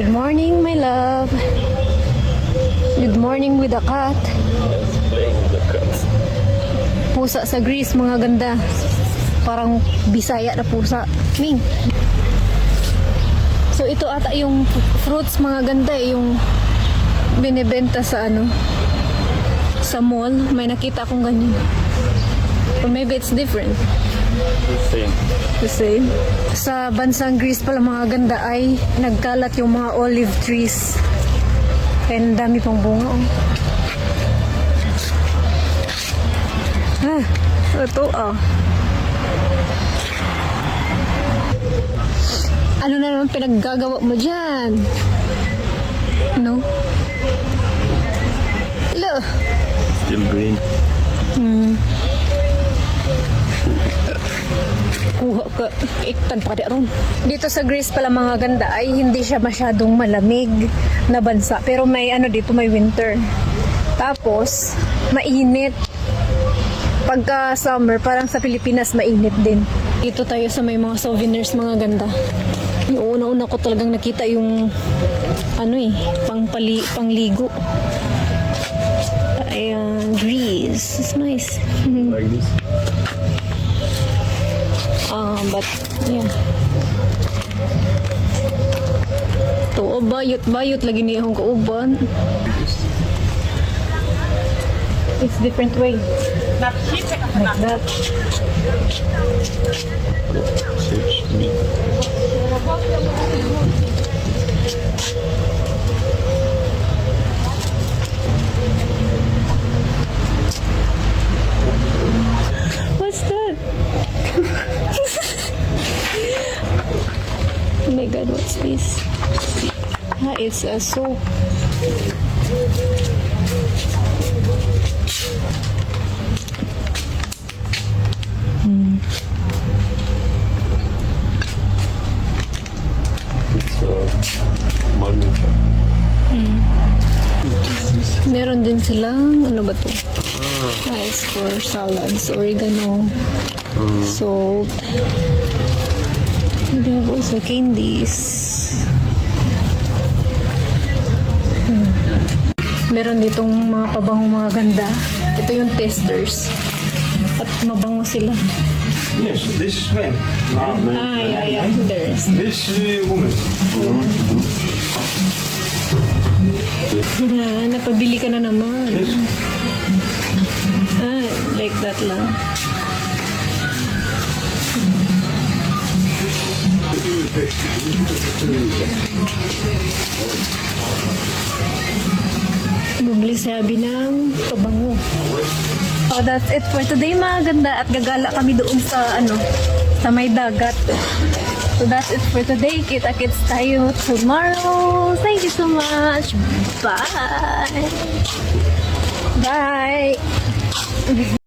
Good morning, my love. Good morning with the cat. Pusa sa Greece, mga ganda. Parang bisaya na pusa. Ming. So ito ata yung fruits mga ganda eh, yung binibenta sa ano sa mall. May nakita akong ganyan. Or maybe it's different. Same. The same. Sa bansang Greece pala mga ganda ay nagkalat yung mga olive trees. Ang dami pang bunga. Oh. Ah, ito ah. Ano na naman pinaggagawa mo dyan? No? Hello. Still green. Kuha ka iktan pa ron. Dito sa Greece pala mga ganda ay hindi siya masyadong malamig na bansa. Pero may ano dito, may winter. Tapos, mainit. Pagka summer, parang sa Pilipinas mainit din. Dito tayo sa may mga souvenirs mga ganda. Yung una-una ko talagang nakita yung ano eh, pang pali, pangligo. Ayan, Greece. It's nice. Like this. Ah, but yeah. To bayot bayot lagi niya akong kauban. It's different way. Like that. Search me. What's that? oh this? Ah, it's a soap. It's uh, magnet. Meron din silang, ano ba to? Ah, it's for salads, oregano, salt. They have also candies. Hmm. Meron ditong mga pabangong mga ganda. Ito yung testers. At mabango sila. Yes, this is man. Ah, yeah, yeah. There's. This uh, woman. Ah, napabili ka na naman. Yes. Ah, like that lang. Bumili sabi ng pabango. Oh, that's it for today mga ganda at gagala kami doon sa ano sa may dagat. So that's it for today. Kita-kits tayo tomorrow. Thank you so much. Bye. Bye.